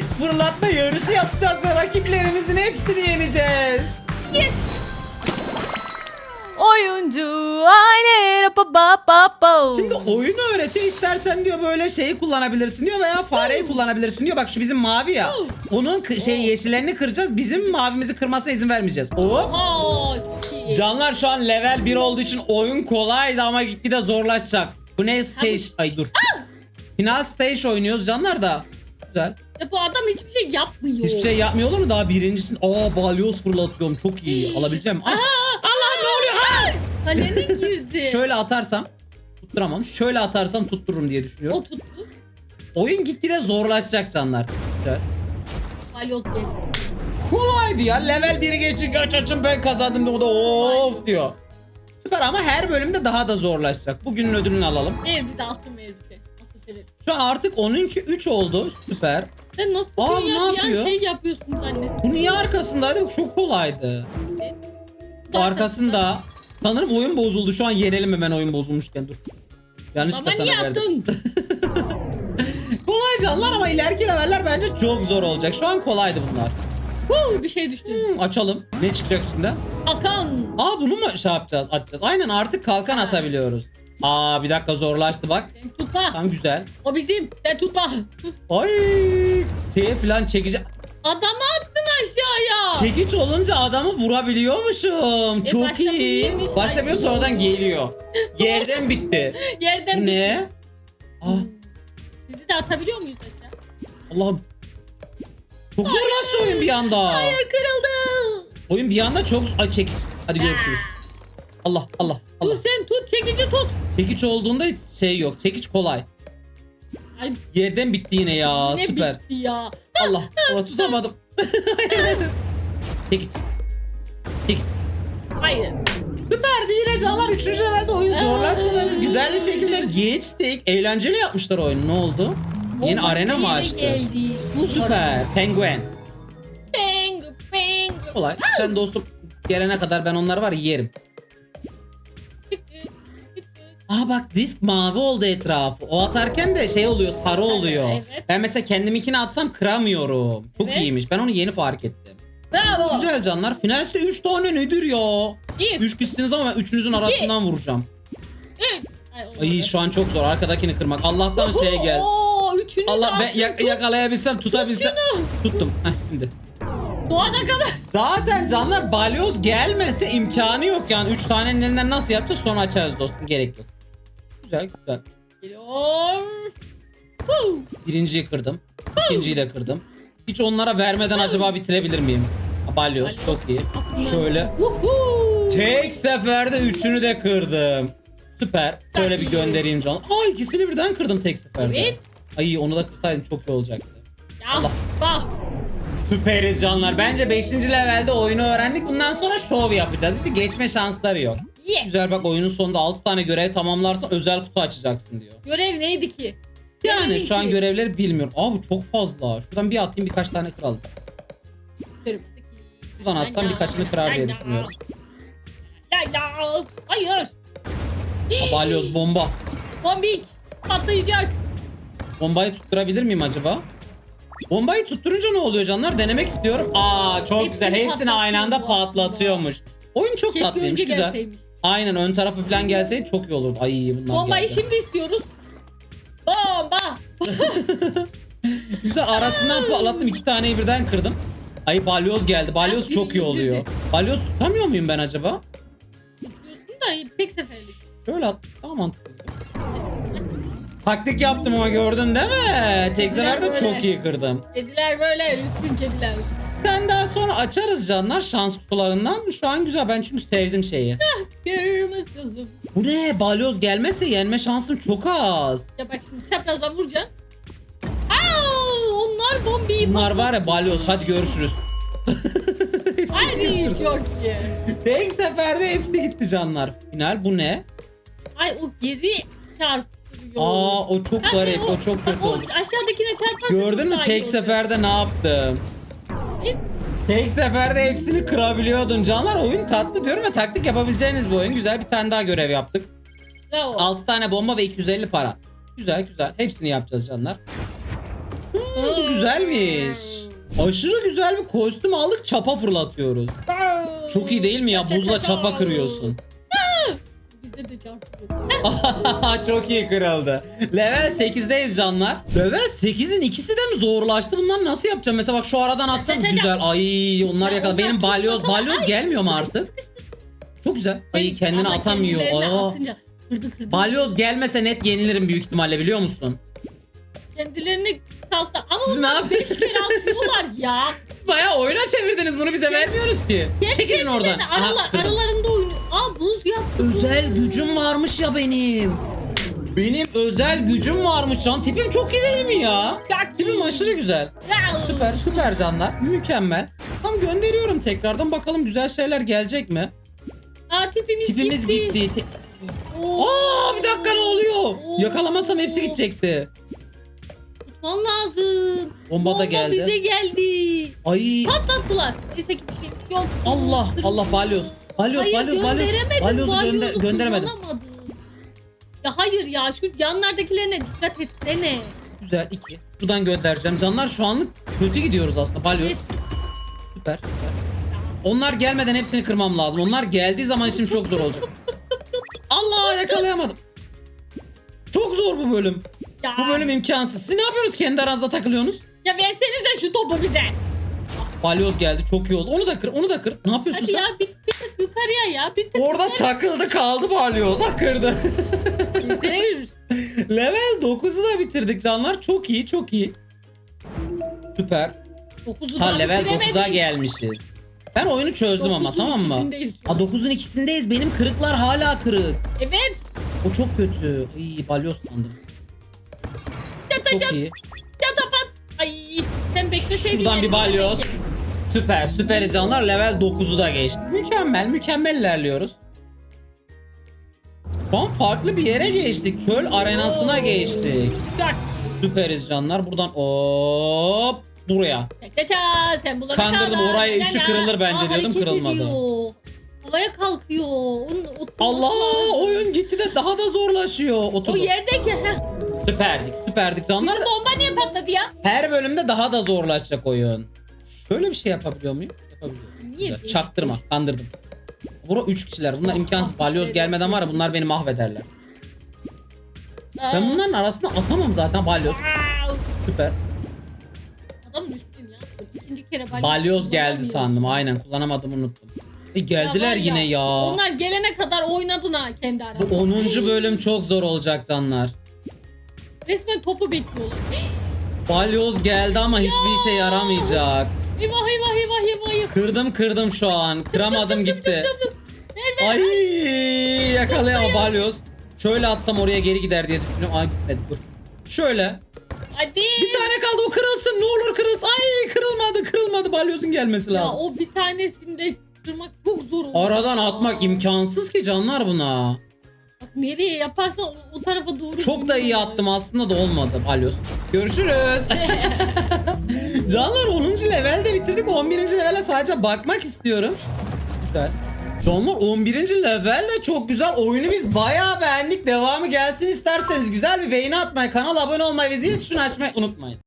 disk fırlatma yarışı yapacağız ve rakiplerimizin hepsini yeneceğiz. Yes. Oyuncu aile rapa ba ba ba. Şimdi oyunu öğretiyor istersen diyor böyle şeyi kullanabilirsin diyor veya fareyi kullanabilirsin diyor. Bak şu bizim mavi ya. Onun şey yeşillerini kıracağız. Bizim mavimizi kırmasına izin vermeyeceğiz. İyi. Canlar şu an level 1 olduğu için oyun kolaydı ama gitgide zorlaşacak. Bu ne stage? Ay dur. Final stage oynuyoruz canlar da. Güzel. Ya bu adam hiçbir şey yapmıyor. Hiçbir şey yapmıyor olur mu daha birincisini? Aa balyoz fırlatıyorum çok iyi. Alabileceğim? Ah, Allah ne oluyor? Ha! Kalene girdi. Şöyle atarsam tutturamam. Şöyle atarsam tuttururum diye düşünüyorum. O tuttu. Oyun gitgide zorlaşacak canlar. Güzel. Balyoz geldi. Kolaydı ya. Level 1'i geçin kaç açın ben kazandım o da of diyor. Süper ama her bölümde daha da zorlaşacak. Bugünün ödülünü alalım. Elbise altın elbise. Şu an artık 10'unki 3 oldu. Süper. Sen nasıl Aa, bütün ne yap yapıyor? yan şey yapıyorsun zannet. Bu niye arkasındaydı? Bu Çok kolaydı. Arkasında. Sanırım oyun bozuldu. Şu an yenelim hemen oyun bozulmuşken dur. Yanlışlıkla Ama sana niye verdim. yaptın? Kolay canlar ama ileriki leveller bence çok zor olacak. Şu an kolaydı bunlar. Huu, bir şey düştü. Hmm, açalım. Ne çıkacak içinden? Hakan. Aa bunu mu şey yapacağız? Açacağız. Aynen artık kalkan atabiliyoruz. Aa bir dakika zorlaştı bak. Sen tutma. Tam güzel. O bizim. Sen tutma. Ay T falan çekici. Adamı attın aşağıya. Çekiç olunca adamı vurabiliyormuşum. Çok E, başta bu iyi. iyiymiş. Ay, sonradan geliyor. Yerden bitti. Yerden Bu ne? Aa, Bizi de atabiliyor muyuz aşağı? Allah'ım. Çok zorlaştı oyun bir anda. Hayır kırıldı. Oyun bir anda çok... Ay çekiç. Hadi görüşürüz. Allah Allah Allah. Dur sen tut çekici tut. Çekiç olduğunda hiç şey yok. Çekiç kolay. Ay Yerden bitti yine ya. ne Süper. bitti ya. Allah. Allah tutamadım. Çekiç. Çekiç. Hayır. Süperdi yine canlar. Üçüncü levelde oyun da biz güzel bir şekilde geçtik. Eğlenceli yapmışlar oyunu. Ne oldu? Yeni arena mı yere açtı? Geldi. Bu Süper. Penguen. Peng peng. Kolay. Sen dostum gelene kadar ben onlar var ya yerim. Aa bak disk mavi oldu etrafı. O atarken de şey oluyor sarı oluyor. Evet. Ben mesela kendiminkini atsam kıramıyorum. Çok Evet. iyiymiş. Ben onu yeni fark ettim. Bravo. Güzel canlar. Finaliste 3 tane nedir ya? Bir. 3 kişisiniz ama ben üçünüzün arasından vuracağım. Üç. Ay, olmadı. Ay şu an çok zor. Arkadakini kırmak. Allah'tan şeye gel. Oo, üçünü Allah ben Tut. yakalayabilsem tutabilsem. Tuttum. Heh şimdi. Doğana kadar. Zaten canlar balyoz gelmese imkanı yok yani. 3 tanenin elinden nasıl yapacağız sonra açarız dostum. Gerek yok. Güzel güzel. Geliyor. Huu. Birinciyi kırdım. İkinciyi de kırdım. Hiç onlara vermeden acaba bitirebilir miyim? Balyoz çok iyi. Şöyle tek seferde üçünü de kırdım. Süper. Şöyle bir göndereyim canım. Aa ikisini birden kırdım tek seferde. Evet. Ay onu da kırsaydım çok iyi olacaktı. Ya Allah. bak. Süperiz canlar. Bence 5. levelde oyunu öğrendik. Bundan sonra şov yapacağız. Bizi geçme şansları yok. Yes. Güzel bak oyunun sonunda 6 tane görev tamamlarsan özel kutu açacaksın diyor. Görev neydi ki? Yani Görev şu an ki. görevleri bilmiyorum. Aa bu çok fazla. Şuradan bir atayım birkaç tane kıralım. Kırmadık. Şuradan atsam birkaçını kırar diye düşünüyorum. La la. Hayır. Aa, balyoz bomba. Bombik. Patlayacak. Bombayı tutturabilir miyim acaba? Bombayı tutturunca ne oluyor canlar? Denemek istiyorum. Aa çok Hepsini güzel. Hepsini aynı anda patlatıyor bu aslında. patlatıyormuş. Oyun çok Keşke tatlıymış önce güzel. gelseymiş. Aynen ön tarafı falan gelseydi çok iyi olurdu. Ay bunlar Bombayı geldi. şimdi istiyoruz. Bomba. Güzel arasından patlattım. iki taneyi birden kırdım. Ay balyoz geldi. Balyoz Ah, çok iyi oluyor. indirdi. Balyoz tutamıyor muyum ben acaba? Tutuyorsun da tek seferlik. Şöyle at. Daha mantıklı. Taktik yaptım ama gördün değil mi? Tek seferde böyle. çok iyi kırdım. Kediler böyle üstün kediler. Sen daha sonra açarız canlar şans kutularından. Şu an güzel ben çünkü sevdim şeyi. Kızım. Bu ne? Balyoz gelmezse yenme şansım çok az. Ya bak şimdi çaprazdan vuracaksın. Aa, onlar bombayı Bunlar var ya balyoz. Hadi görüşürüz. Hepsini Hadi götürdüm. çok iyi. Tek seferde hepsi gitti canlar. Final bu ne? Ay o geri çarptırıyor. Aa o çok Ha, garip. sen O çok bak, kötü o oldu. Aşağıdakine çarparsa Gördün mü daha iyi tek olacak. seferde ne yaptım? Tek seferde hepsini kırabiliyordun. Canlar oyun tatlı diyorum ya taktik yapabileceğiniz bir oyun. Güzel bir tane daha görev yaptık. Bravo. 6 tane bomba ve 250 para. Güzel güzel. Hepsini yapacağız canlar. Hmm, bu güzelmiş. Aşırı güzel bir kostüm aldık çapa fırlatıyoruz. Çok iyi değil mi ya? Buzla ça, çapa ça. kırıyorsun. De çarpıyor. Çok iyi kırıldı. Level 8'deyiz canlar. Level 8'in ikisi de mi zorlaştı? Bunlar nasıl yapacağım? Mesela bak şu aradan atsam güzel. Ay onlar Ya yakaladı. Benim onlar balyoz balyoz Ay, gelmiyor mu sıkıştı, artık? sıkıştı, sıkıştı. Çok güzel. Ay kendini Ama atamıyor. kendilerine Aa. atınca kırdı kırdı. Balyoz gelmese net yenilirim büyük ihtimalle biliyor musun? Kendilerini kalsa. Ama Siz ne onlar yapıyorsunuz? 5 kere atıyorlar ya. Bayağı oyuna çevirdiniz bunu bize vermiyoruz ki. Çekilin oradan. Aha, Aralar, kırdım. aralarında Özel gücüm varmış ya benim. Benim özel gücüm varmış can. Tipim çok iyi değil mi ya? Tipim aşırı güzel. Süper süper canlar. Mükemmel. Tam gönderiyorum tekrardan. Bakalım güzel şeyler gelecek mi? Aa tipimiz, Tipimiz gitti. gitti. Te- Oo. Aa bir dakika ne oluyor? Oo. Yakalamasam hepsi gidecekti. Tutman lazım. Bomba da geldi. bize geldi. Ay Patlattılar. Neyse ki bir şey yok. Allah. Allah balyoz. Balyoz Hayır balyoz balyoz. gönderemedim. Balyozu Balyozu gönder gönderemedim. kullanamadım. Ya hayır ya şu yanlardakilerine dikkat etsene. Güzel iki. Şuradan göndereceğim. Canlar şu anlık kötü gidiyoruz aslında. Balyoz. Evet. Süper süper. Onlar gelmeden hepsini kırmam lazım. Onlar geldiği zaman işim çok zor olacak. Allah yakalayamadım. Çok zor bu bölüm. Ya. Bu bölüm imkansız. Siz ne yapıyorsunuz? Kendi aranızda takılıyorsunuz. Ya versenize şu topu bize. Balyoz geldi. Çok iyi oldu. Onu da kır. Onu da kır. Ne yapıyorsun Hadi sen? ya tık yukarıya ya. Bir tık Orada yukarı. takıldı kaldı balyoz. Ha kırdı. Yeter. Level 9'u da bitirdik canlar. Çok iyi çok iyi. Süper. Dokuzu Ta daha level bitiremedik. 9'a gelmişiz. Ben oyunu çözdüm ama Dokuzun tamam mı? ikisindeyiz şu an. Ha 9'un ikisindeyiz. Benim kırıklar hala kırık. Evet. O çok kötü. İyi balyoz sandım. Çok Yatacağız. iyi. Yatapat. Ay sen bekleseydin. Şuradan bir elini balyoz. Süper süper canlar level 9'u da geçti. Mükemmel mükemmel ilerliyoruz. An farklı bir yere geçtik. Çöl arenasına geçtik. Süperiz canlar. Buradan hop buraya. Sen bulana Kandırdım, kadar. oraya la. kırılır bence Aa, diyordum, hareket kırılmadı. ediyor. Havaya kalkıyor. Onun, oturması Allah lazım. oyun gitti de daha da zorlaşıyor. O Oturdu. yerdeki. Heh. Süperdik süperdik canlar. Bizim bomba niye patladı ya? Her bölümde daha da zorlaşacak oyun. Şöyle bir şey yapabiliyor muyum? Yapabiliyorum. Niye Güzel. Çaktırma. Kandırdım. Bura 3 kişiler. Bunlar imkansız. Balyoz gelmeden var ya bunlar beni mahvederler. Aa, Ben bunların arasına atamam zaten balyoz. Süper. Adamın üstün ya. İkinci kere balyoz. Balyoz geldi sandım. Aynen kullanamadım unuttum. E Ya geldiler var yine ya. Onlar gelene kadar oynadın ha kendi Bu aranda. 10. bölüm çok zor olacak canlar. Resmen topu bekliyorlar. Balyoz geldi ama hiçbir işe yaramayacak. Eyvah eyvah eyvah eyvah. eyvah. Kırdım kırdım şu an. Kıramadım gitti. Ay yakalayama balyoz. Şöyle atsam oraya geri gider diye düşünüyorum. Ay gitmedi dur. Şöyle. Hadi. Bir tane kaldı o kırılsın ne olur kırılsın. Ay kırılmadı kırılmadı balyozun gelmesi Ya lazım. o bir tanesinde kırmak çok zor olur. Aradan ya. atmak imkansız ki canlar buna. Bak nereye yaparsan o, o tarafa doğru Çok da iyi attım aslında da olmadı balyoz. Görüşürüz. Canlar 10. levelde bitirdik. 11. levele sadece bakmak istiyorum. Güzel. Canlar 11. level de çok güzel. Oyunu biz bayağı beğendik. Devamı gelsin isterseniz güzel bir beğeni atmayı, kanala abone olmayı ve zil tuşunu açmayı unutmayın.